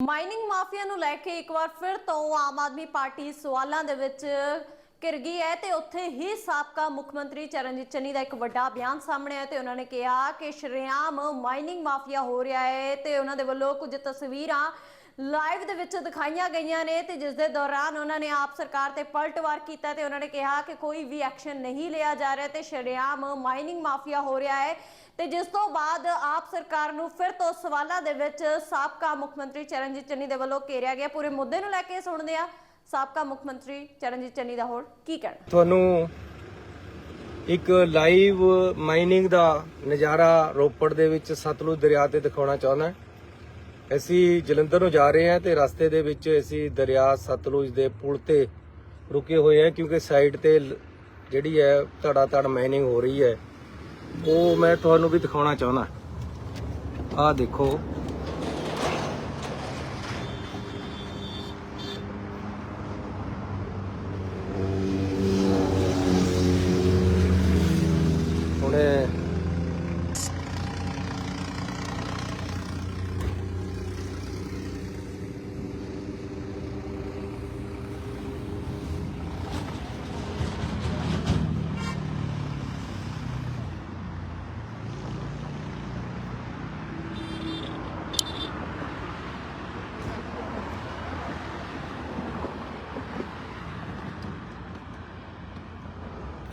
Mining mafia ਨੂੰ ਲੈ ਕੇ ਇੱਕ ਵਾਰ ਫਿਰ ਤੋਂ ਆਮ ਆਦਮੀ ਪਾਰਟੀ ਸਵਾਲਾਂ ਦੇ ਵਿੱਚ ਘਿਰ ਗਈ ਹੈ ਤੇ ਉੱਥੇ ਹੀ ਸਾਬਕਾ ਮੁੱਖ ਮੰਤਰੀ ਚਰਨਜੀਤ ਚੰਨੀ ਦਾ ਇੱਕ ਵੱਡਾ ਬਿਆਨ ਸਾਹਮਣੇ ਆਇਆ ਤੇ ਉਹਨਾਂ ਨੇ ਕਿਹਾ ਕਿ ਸ਼ਰੇਆਮ ਮਾਈਨਿੰਗ ਮਾਫੀਆ ਹੋ ਰਿਹਾ ਹੈ ਤੇ ਉਹਨਾਂ ਦੇ ਵੱਲੋਂ ਕੁਝ ਤਸਵੀਰਾਂ ਲਾਈਵ ਦੇ ਵਿੱਚ ਦਿਖਾਈਆਂ ਗਈਆਂ ਨੇ ਤੇ ਜਿਸ ਦੇ ਦੌਰਾਨ ਉਹਨਾਂ ਨੇ ਆਪ ਸਰਕਾਰ ਤੇ ਪਲਟਵਾਰ ਕੀਤਾ ਤੇ ਉਹਨਾਂ ਨੇ ਕਿਹਾ ਕਿ ਕੋਈ ਵੀ ਐਕਸ਼ਨ ਨਹੀਂ ਲਿਆ ਜਾ ਰਿਹਾ ਤੇ ਸ਼ਰੇਆਮ ਮਾਈਨਿੰਗ ਮਾਫੀਆ ਹੋ ਰਿਹਾ ਹੈ ਤੇ ਜਿਸ ਤੋਂ ਬਾਅਦ ਆਪ ਸਰਕਾਰ ਨੂੰ ਫਿਰ ਤੋਂ ਸਵਾਲਾਂ ਦੇ ਵਿੱਚ ਸਾਬਕਾ ਮੁੱਖ ਮੰਤਰੀ ਚਰਨਜੀਤ ਚੰਨੀ ਦੇ ਵੱਲੋਂ ਘੇਰਿਆ ਗਿਆ। ਪੂਰੇ ਮੁੱਦੇ ਨੂੰ ਲੈ ਕੇ ਸੁਣਦੇ ਆ ਸਾਬਕਾ ਮੁੱਖ ਮੰਤਰੀ ਚਰਨਜੀਤ ਚੰਨੀ ਦਾ ਹੋਰ ਕੀ ਕਹਿਣਾ? ਤੁਹਾਨੂੰ ਇੱਕ ਲਾਈਵ ਮਾਈਨਿੰਗ ਦਾ ਨਜ਼ਾਰਾ ਰੋਪੜ ਦੇ ਵਿੱਚ ਸਤਲੁਜ ਦਰਿਆ ਤੇ ਦਿਖਾਉਣਾ ਚਾਹੁੰਦਾ ਅਸੀਂ ਜਲੰਧਰ ਨੂੰ ਜਾ ਰਹੇ ਹਾਂ ਤੇ ਰਸਤੇ ਦੇ ਵਿੱਚ ਅਸੀਂ ਦਰਿਆ ਸਤਲੁਜ ਦੇ ਪੁਲ ਤੇ ਰੁਕੇ ਹੋਏ ਹਾਂ ਕਿਉਂਕਿ ਸਾਈਡ ਤੇ ਜਿਹੜੀ ਹੈ ਧੜਾ ਧੜ ਮਾਈਨਿੰਗ ਹੋ ਰਹੀ ਹੈ। ਉਹ ਮੈਂ ਤੁਹਾਨੂੰ ਵੀ ਦਿਖਾਉਣਾ ਚਾਹੁੰਦਾ ਆਹ ਦੇਖੋ। ਹੁਣੇ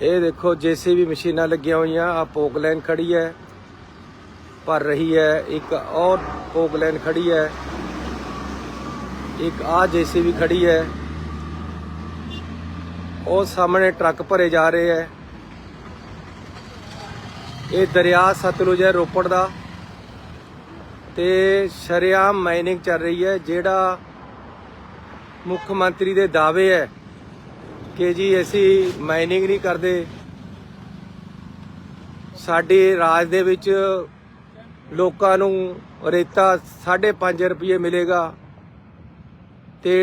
ਇਹ ਦੇਖੋ, ਜੀਸੀਬੀ ਮਸ਼ੀਨਾਂ ਲੱਗੀਆਂ ਹੋਈਆਂ ਆ ਪੋਕ ਲਾਈਨ ਖੜੀ ਹੈ, ਭਰ ਰਹੀ ਹੈ, ਇੱਕ ਔਰ ਪੋਕ ਲਾਈਨ ਖੜੀ ਹੈ, ਇੱਕ ਆ ਜੀਸੀਬੀ ਖੜੀ ਹੈ। ਉਹ ਸਾਹਮਣੇ ਟਰੱਕ ਭਰੇ ਜਾ ਰਹੇ ਹੈ। ਇਹ ਦਰਿਆ ਸਤਲੁਜ ਹੈ, ਰੋਪੜ ਦਾ। ਤੇ ਸ਼ਰੇਆਮ ਮਾਈਨਿੰਗ ਚੱਲ ਰਹੀ ਹੈ, ਜਿਹੜਾ ਮੁੱਖ ਮੰਤਰੀ ਦੇ ਦਾਅਵੇ ਹੈ। ਕਿ ਜੀ ਅਸੀਂ ਮਾਈਨਿੰਗ ਨਹੀਂ ਕਰਦੇ। ਸਾਡੇ ਰਾਜ ਦੇ ਵਿੱਚ ਲੋਕਾਂ ਨੂੰ ਰੇਤਾ 5.5 ਰੁਪਏ ਮਿਲੇਗਾ ਤੇ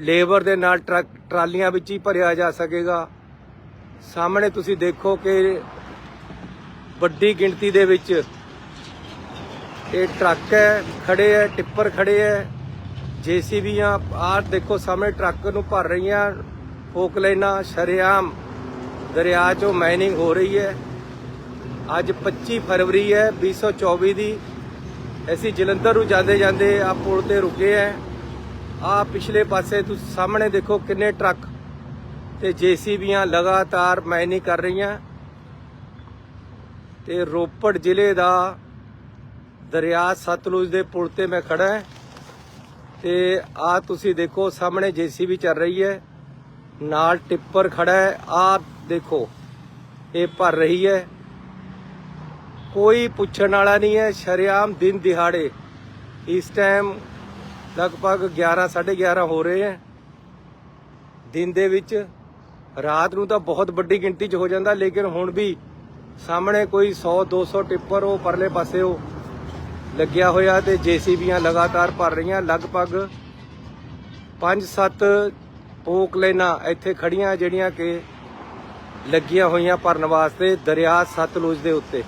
ਲੇਬਰ ਦੇ ਨਾਲ ਟਰੱਕ, ਟਰਾਲੀਆਂ ਵਿੱਚ ਹੀ ਭਰਿਆ ਜਾ ਸਕੇਗਾ। ਸਾਹਮਣੇ ਤੁਸੀਂ ਦੇਖੋ ਕਿ ਵੱਡੀ ਗਿਣਤੀ ਦੇ ਵਿੱਚ ਇਹ ਟਰੱਕ ਹੈ, ਖੜੇ ਹੈ, ਟਿੱਪਰ ਖੜੇ ਹੈ, ਜੀਸੀਬੀਆਂ ਆਹ ਦੇਖੋ ਸਾਹਮਣੇ ਟਰੱਕ ਨੂੰ ਭਰ ਰਹੀਆਂ। ਫੋਕ ਲਾਈਨਾਂ ਸ਼ਰੇਆਮ ਦਰਿਆ 'ਚੋਂ ਮਾਈਨਿੰਗ ਹੋ ਰਹੀ ਹੈ ਅੱਜ 25 ਫਰਵਰੀ ਹੈ 2024 ਦੀ ਅਸੀਂ ਜਲੰਧਰ ਨੂੰ ਜਾਂਦੇ ਜਾਂਦੇ ਆ ਪੁਲ ਤੇ ਰੁਕੇ ਹੈ ਆ ਪਿਛਲੇ ਪਾਸੇ ਤੁਸੀਂ ਸਾਹਮਣੇ ਦੇਖੋ ਕਿੰਨੇ ਟਰੱਕ ਤੇ ਜੀਸੀਬੀਆਂ ਲਗਾਤਾਰ ਮਾਈਨਿੰਗ ਕਰ ਰਹੀਆਂ ਤੇ ਰੋਪੜ ਜ਼ਿਲ੍ਹੇ ਦਾ ਦਰਿਆ ਸਤਲੁਜ ਦੇ ਪੁਲ ਤੇ ਮੈਂ ਖੜਾ ਹਾਂ ਤੇ ਆ ਤੁਸੀਂ ਦੇਖੋ ਸਾਹਮਣੇ ਜੀਸੀਬੀ ਚੱਲ ਰਹੀ ਹੈ ਨਾਲ ਟਿੱਪਰ ਖੜਾ ਹੈ। ਆ ਦੇਖੋ, ਇਹ ਭਰ ਰਹੀ ਹੈ। ਕੋਈ ਪੁੱਛਣ ਵਾਲਾ ਨਹੀਂ ਹੈ। ਸ਼ਰੇਆਮ ਦਿਨ ਦਿਹਾੜੇ ਇਸ ਟਾਈਮ ਲਗਭਗ 11 11:30 ਹੋ ਰਹੇ ਹੈ। ਦਿਨ ਦੇ ਵਿੱਚ ਰਾਤ ਨੂੰ ਤਾਂ ਬਹੁਤ ਵੱਡੀ ਗਿਣਤੀ 'ਚ ਹੋ ਜਾਂਦਾ, ਲੇਕਿਨ ਹੁਣ ਵੀ ਸਾਹਮਣੇ ਕੋਈ 100 200 ਟਿੱਪਰ ਉਹ ਪਰਲੇ ਪਾਸੇ ਉਹ ਲੱਗਿਆ ਹੋਇਆ ਤੇ ਜੀਸੀਬੀਆਂ ਲਗਾਤਾਰ ਭਰ ਰਹੀਆਂ। ਲਗਭਗ 5-7 ਪੋਕ ਲੈਣਾ ਇੱਥੇ ਖੜੀਆਂ ਜਿਹੜੀਆਂ ਕਿ ਲੱਗੀਆਂ ਹੋਈਆਂ ਭਰਨ ਵਾਸਤੇ ਦਰਿਆ ਸਤਲੁਜ ਦੇ ਉੱਤੇ।